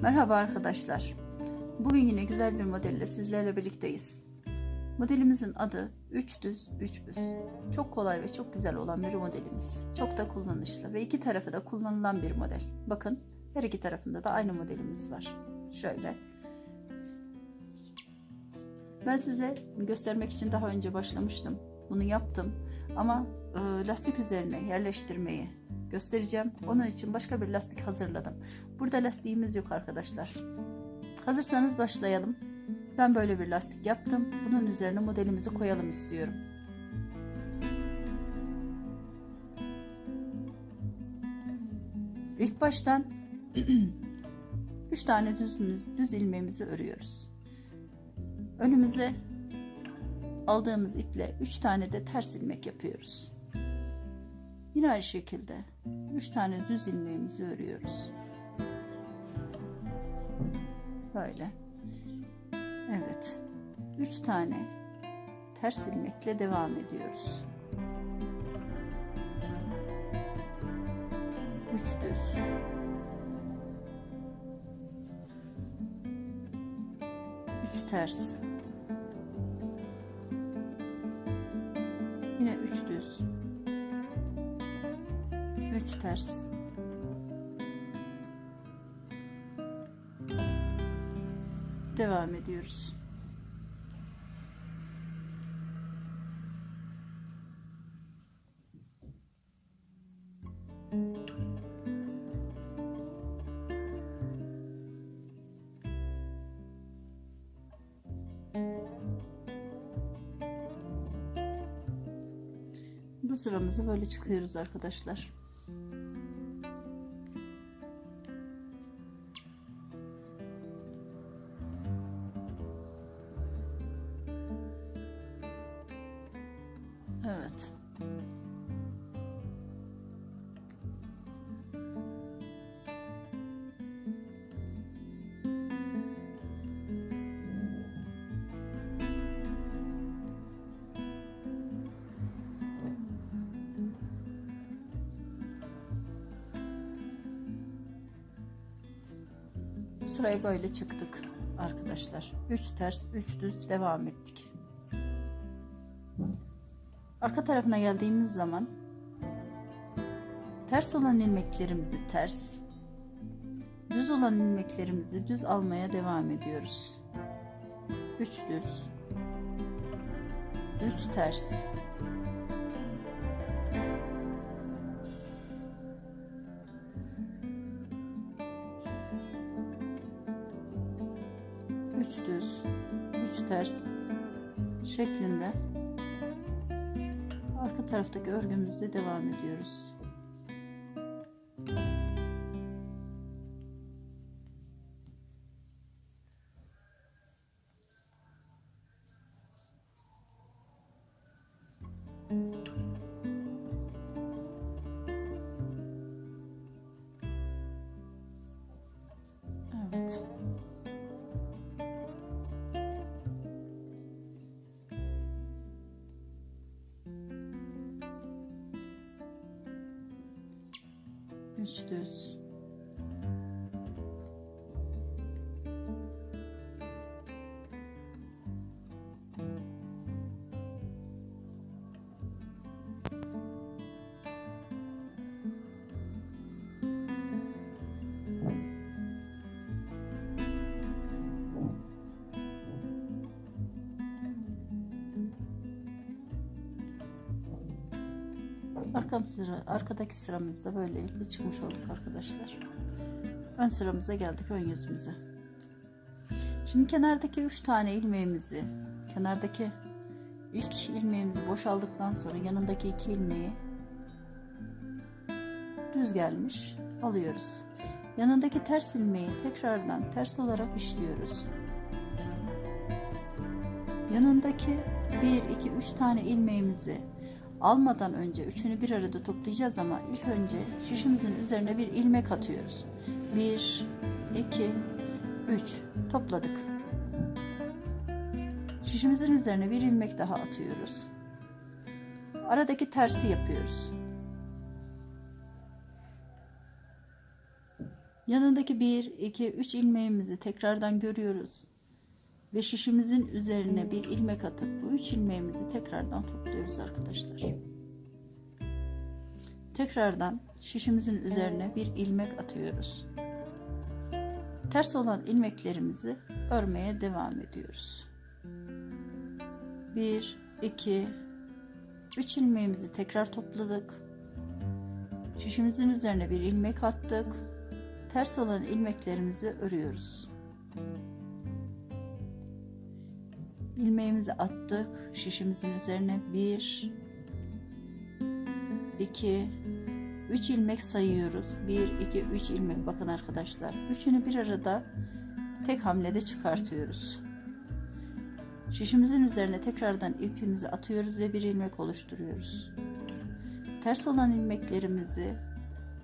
Merhaba arkadaşlar. Bugün yine güzel bir modelle sizlerle birlikteyiz. Modelimizin adı 3 düz 3 büz. Çok kolay ve çok güzel olan bir modelimiz. Çok da kullanışlı ve iki tarafı da kullanılan bir model. Bakın her iki tarafında da aynı modelimiz var. Şöyle. Ben size göstermek için daha önce başlamıştım. Bunu yaptım ama e, lastik üzerine yerleştirmeyi göstereceğim. Onun için başka bir lastik hazırladım. Burada lastiğimiz yok arkadaşlar. Hazırsanız başlayalım. Ben böyle bir lastik yaptım. Bunun üzerine modelimizi koyalım istiyorum. İlk baştan 3 tane düzümüz, düz ilmeğimizi örüyoruz. Önümüze aldığımız iple 3 tane de ters ilmek yapıyoruz. Yine aynı şekilde 3 tane düz ilmeğimizi örüyoruz. Böyle. Evet. 3 tane ters ilmekle devam ediyoruz. 3 düz. Üç ters. Ters devam ediyoruz. Bu sıramızı böyle çıkıyoruz arkadaşlar. Sırayı böyle çıktık arkadaşlar. 3 ters 3 düz devam ettik. Arka tarafına geldiğimiz zaman ters olan ilmeklerimizi ters, düz olan ilmeklerimizi düz almaya devam ediyoruz. 3 düz, 3 ters, üç düz, üç ters şeklinde arka taraftaki örgümüzde devam ediyoruz. Üç Arkam sıra, arkadaki sıramızda böylelikle çıkmış olduk arkadaşlar. Ön sıramıza geldik ön yüzümüze. Şimdi kenardaki 3 tane ilmeğimizi, kenardaki ilk ilmeğimizi boşaldıktan sonra yanındaki iki ilmeği düz gelmiş alıyoruz. Yanındaki ters ilmeği tekrardan ters olarak işliyoruz. Yanındaki 1 2 3 tane ilmeğimizi almadan önce üçünü bir arada toplayacağız ama ilk önce şişimizin üzerine bir ilmek atıyoruz. 1 2 3 topladık. Şişimizin üzerine bir ilmek daha atıyoruz. Aradaki tersi yapıyoruz. Yanındaki 1, 2, 3 ilmeğimizi tekrardan görüyoruz. Ve şişimizin üzerine bir ilmek atıp bu 3 ilmeğimizi tekrardan topluyoruz arkadaşlar. Tekrardan şişimizin üzerine bir ilmek atıyoruz. Ters olan ilmeklerimizi örmeye devam ediyoruz. 1, 2, 3 ilmeğimizi tekrar topladık. Şişimizin üzerine bir ilmek attık. Ters olan ilmeklerimizi örüyoruz. İlmeğimizi attık. Şişimizin üzerine 1 2 3 ilmek sayıyoruz. 1 2 3 ilmek. Bakın arkadaşlar üçünü bir arada tek hamlede çıkartıyoruz. Şişimizin üzerine tekrardan ipimizi atıyoruz ve bir ilmek oluşturuyoruz. Ters olan ilmeklerimizi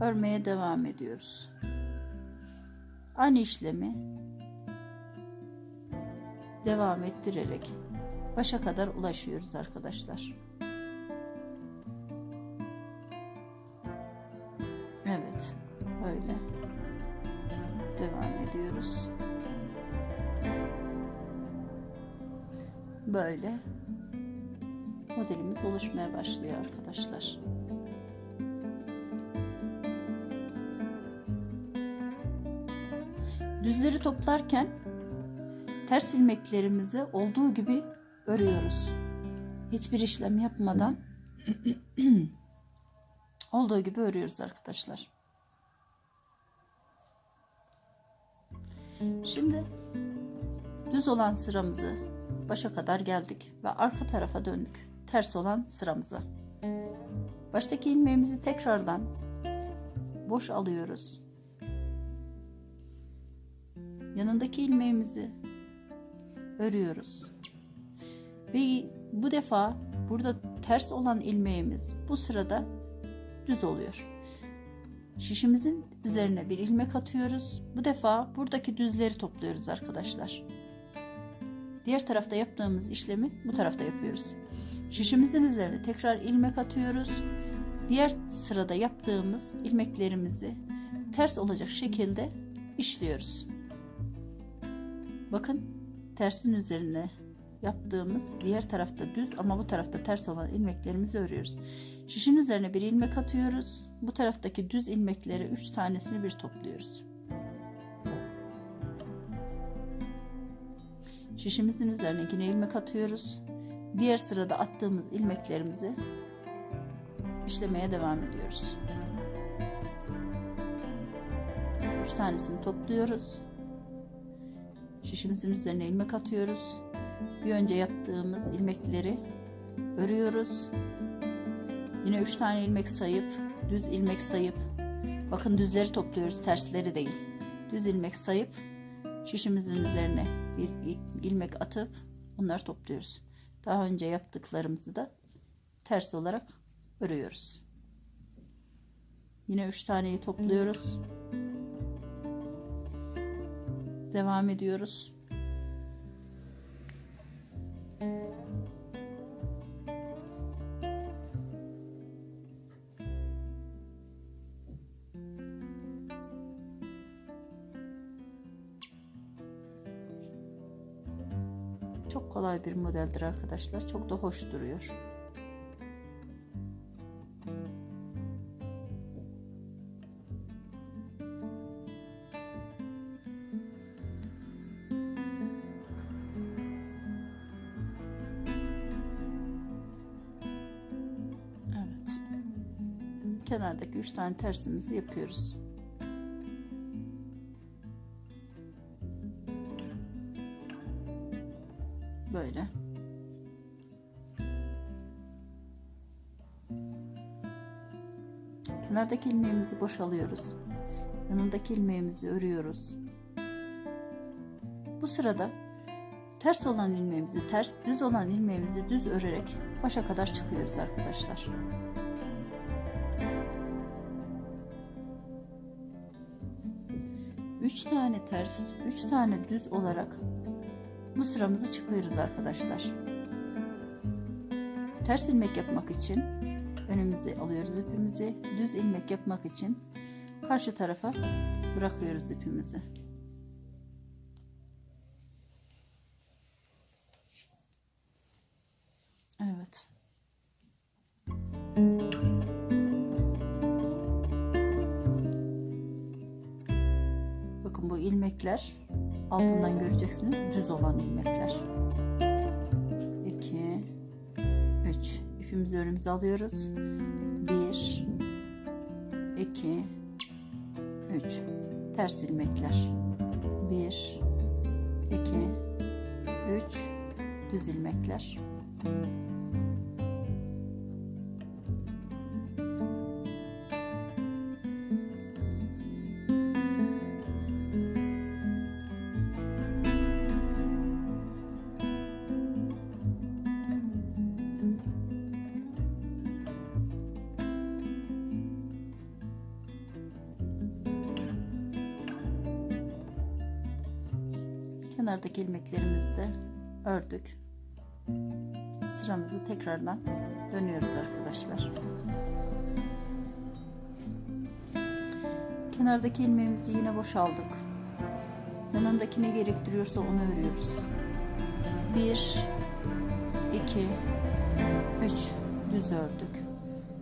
örmeye devam ediyoruz. Aynı işlemi devam ettirerek başa kadar ulaşıyoruz arkadaşlar. Evet, böyle devam ediyoruz. Böyle modelimiz oluşmaya başlıyor arkadaşlar. Düzleri toplarken ters ilmeklerimizi olduğu gibi örüyoruz. Hiçbir işlem yapmadan olduğu gibi örüyoruz arkadaşlar. Şimdi düz olan sıramızı başa kadar geldik ve arka tarafa döndük. Ters olan sıramıza. Baştaki ilmeğimizi tekrardan boş alıyoruz. Yanındaki ilmeğimizi örüyoruz. Ve bu defa burada ters olan ilmeğimiz bu sırada düz oluyor. Şişimizin üzerine bir ilmek atıyoruz. Bu defa buradaki düzleri topluyoruz arkadaşlar. Diğer tarafta yaptığımız işlemi bu tarafta yapıyoruz. Şişimizin üzerine tekrar ilmek atıyoruz. Diğer sırada yaptığımız ilmeklerimizi ters olacak şekilde işliyoruz. Bakın tersin üzerine yaptığımız diğer tarafta düz ama bu tarafta ters olan ilmeklerimizi örüyoruz. Şişin üzerine bir ilmek atıyoruz. Bu taraftaki düz ilmekleri 3 tanesini bir topluyoruz. Şişimizin üzerine yine ilmek atıyoruz. Diğer sırada attığımız ilmeklerimizi işlemeye devam ediyoruz. 3 tanesini topluyoruz. Şişimizin üzerine ilmek atıyoruz. Bir önce yaptığımız ilmekleri örüyoruz. Yine 3 tane ilmek sayıp düz ilmek sayıp bakın düzleri topluyoruz tersleri değil. Düz ilmek sayıp şişimizin üzerine bir ilmek atıp onları topluyoruz. Daha önce yaptıklarımızı da ters olarak örüyoruz. Yine 3 taneyi topluyoruz. Devam ediyoruz. Çok kolay bir modeldir arkadaşlar. Çok da hoş duruyor. 3 tane tersimizi yapıyoruz. Böyle. Kenardaki ilmeğimizi boşalıyoruz. Yanındaki ilmeğimizi örüyoruz. Bu sırada ters olan ilmeğimizi ters, düz olan ilmeğimizi düz örerek başa kadar çıkıyoruz arkadaşlar. Üç tane ters, üç tane düz olarak bu sıramızı çıkıyoruz arkadaşlar. Ters ilmek yapmak için önümüze alıyoruz ipimizi. Düz ilmek yapmak için karşı tarafa bırakıyoruz ipimizi. Evet. İlmekler altından göreceksiniz düz olan ilmekler. 2 3 ipimizi önümüze alıyoruz. 1 2 3 ters ilmekler. 1 2 3 düz ilmekler. Kenardaki ilmeklerimizi de ördük. Sıramızı tekrardan dönüyoruz arkadaşlar. Kenardaki ilmeğimizi yine boşaldık. Yanındaki ne gerektiriyorsa onu örüyoruz. 1 2 3 düz ördük.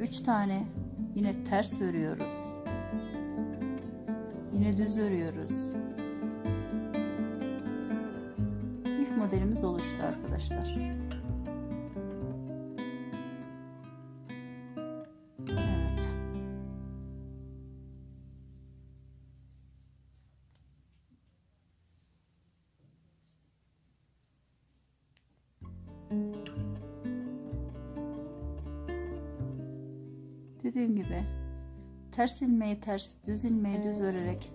3 tane yine ters örüyoruz. Yine düz örüyoruz. Modelimiz oluştu arkadaşlar. Evet. Dediğim gibi ters ilmeği ters, düz ilmeği düz örerek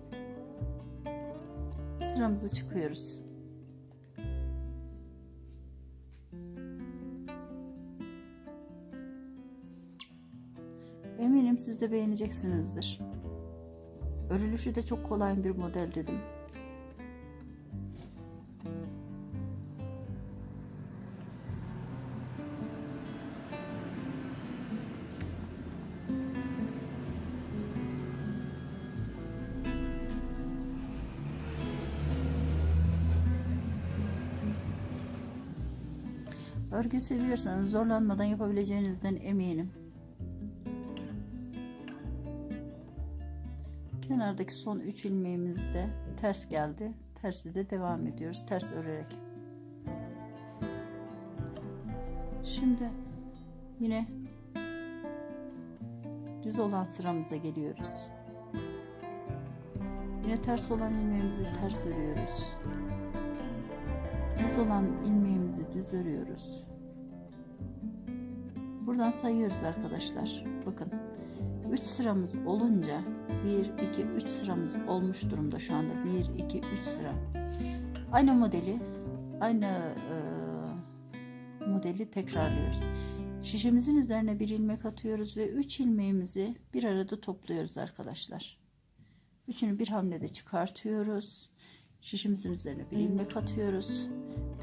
sıramızı çıkıyoruz. Eminim siz de beğeneceksinizdir. Örülüşü de çok kolay bir model dedim. Örgü seviyorsanız zorlanmadan yapabileceğinizden eminim. Kenardaki son 3 ilmeğimiz de ters geldi. Tersi de devam ediyoruz. Ters örerek. Şimdi yine düz olan sıramıza geliyoruz. Yine ters olan ilmeğimizi ters örüyoruz. Düz olan ilmeğimizi düz örüyoruz. Buradan sayıyoruz arkadaşlar. Bakın 3 sıramız olunca 1 2 3 sıramız olmuş durumda şu anda. 1 2 3 sıra. Aynı modeli aynı e, modeli tekrarlıyoruz. Şişemizin üzerine bir ilmek atıyoruz ve 3 ilmeğimizi bir arada topluyoruz arkadaşlar. Üçünü bir hamlede çıkartıyoruz. Şişimizin üzerine bir ilmek atıyoruz.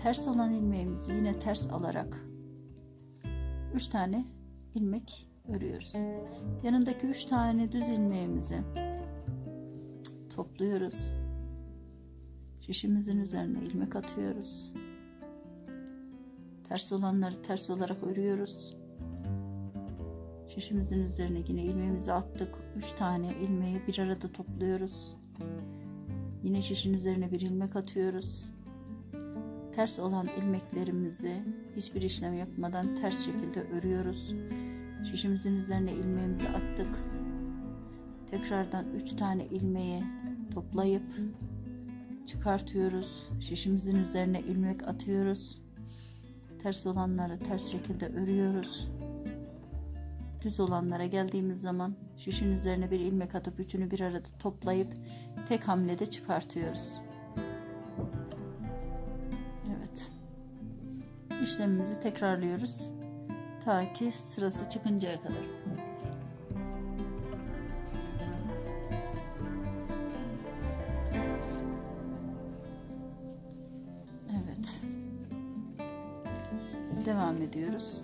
Ters olan ilmeğimizi yine ters alarak 3 tane ilmek örüyoruz. Yanındaki 3 tane düz ilmeğimizi topluyoruz. Şişimizin üzerine ilmek atıyoruz. Ters olanları ters olarak örüyoruz. Şişimizin üzerine yine ilmeğimizi attık. 3 tane ilmeği bir arada topluyoruz. Yine şişin üzerine bir ilmek atıyoruz. Ters olan ilmeklerimizi hiçbir işlem yapmadan ters şekilde örüyoruz. Şişimizin üzerine ilmeğimizi attık. Tekrardan 3 tane ilmeği toplayıp çıkartıyoruz. Şişimizin üzerine ilmek atıyoruz. Ters olanları ters şekilde örüyoruz. Düz olanlara geldiğimiz zaman şişin üzerine bir ilmek atıp üçünü bir arada toplayıp tek hamlede çıkartıyoruz. Evet. İşlemimizi tekrarlıyoruz. Ta ki sırası çıkıncaya kadar. Evet. Devam ediyoruz.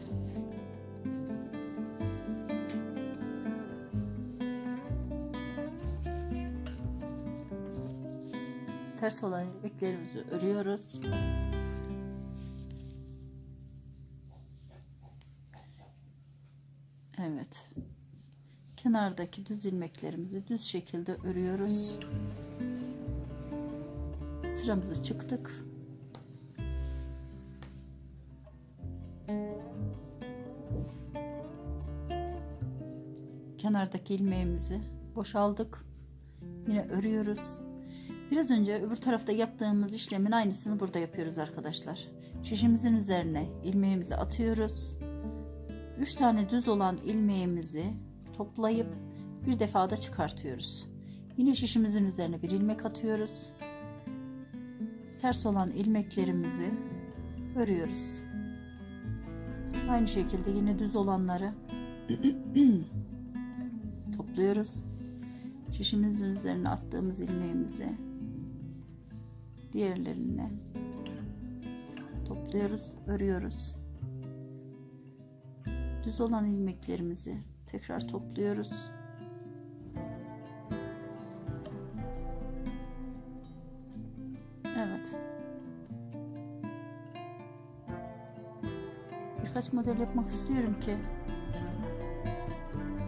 ters olan ilmeklerimizi örüyoruz. Kenardaki düz ilmeklerimizi düz şekilde örüyoruz. Sıramızı çıktık. Kenardaki ilmeğimizi boşaldık. Yine örüyoruz. Biraz önce öbür tarafta yaptığımız işlemin aynısını burada yapıyoruz arkadaşlar. Şişimizin üzerine ilmeğimizi atıyoruz. 3 tane düz olan ilmeğimizi toplayıp bir defada çıkartıyoruz. Yine şişimizin üzerine bir ilmek atıyoruz. Ters olan ilmeklerimizi örüyoruz. Aynı şekilde yine düz olanları topluyoruz. Şişimizin üzerine attığımız ilmeğimizi diğerlerine topluyoruz, örüyoruz. Düz olan ilmeklerimizi tekrar topluyoruz. Evet. Birkaç model yapmak istiyorum ki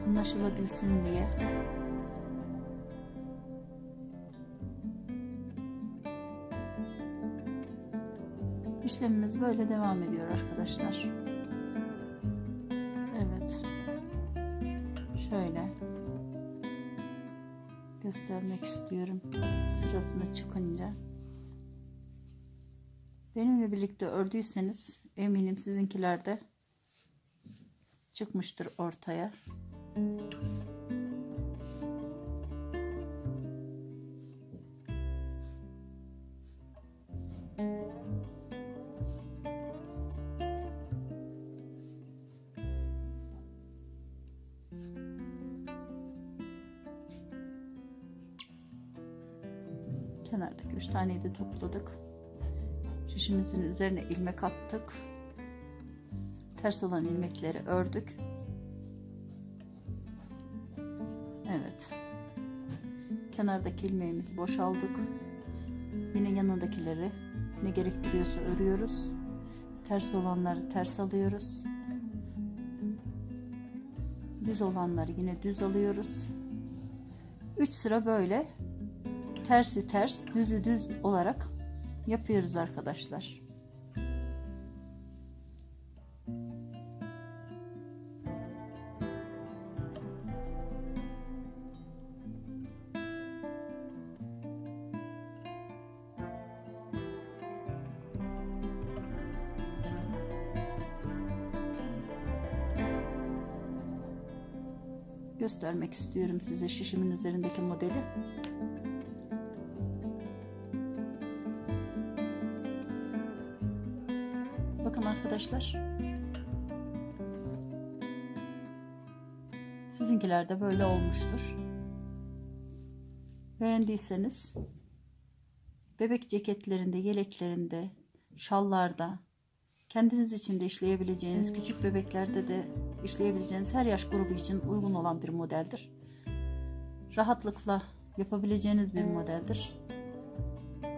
anlaşılabilsin diye. İşlemimiz böyle devam ediyor arkadaşlar. Şöyle göstermek istiyorum sırasını çıkınca. Benimle birlikte ördüyseniz eminim sizinkiler de çıkmıştır ortaya. Kenardaki üç taneyi de topladık. Şişimizin üzerine ilmek attık. Ters olan ilmekleri ördük. Evet. Kenardaki ilmeğimizi boşaldık. Yine yanındakileri ne gerektiriyorsa örüyoruz. Ters olanları ters alıyoruz. Düz olanları yine düz alıyoruz. 3 sıra böyle tersi ters, düzü düz olarak yapıyoruz arkadaşlar. Göstermek istiyorum size şişimin üzerindeki modeli. Bakın arkadaşlar. Sizinkiler de böyle olmuştur. Beğendiyseniz bebek ceketlerinde, yeleklerinde, şallarda, kendiniz için de işleyebileceğiniz, küçük bebeklerde de işleyebileceğiniz her yaş grubu için uygun olan bir modeldir. Rahatlıkla yapabileceğiniz bir modeldir.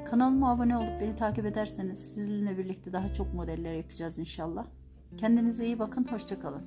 Kanalıma abone olup beni takip ederseniz sizinle birlikte daha çok modeller yapacağız inşallah. Kendinize iyi bakın, hoşçakalın.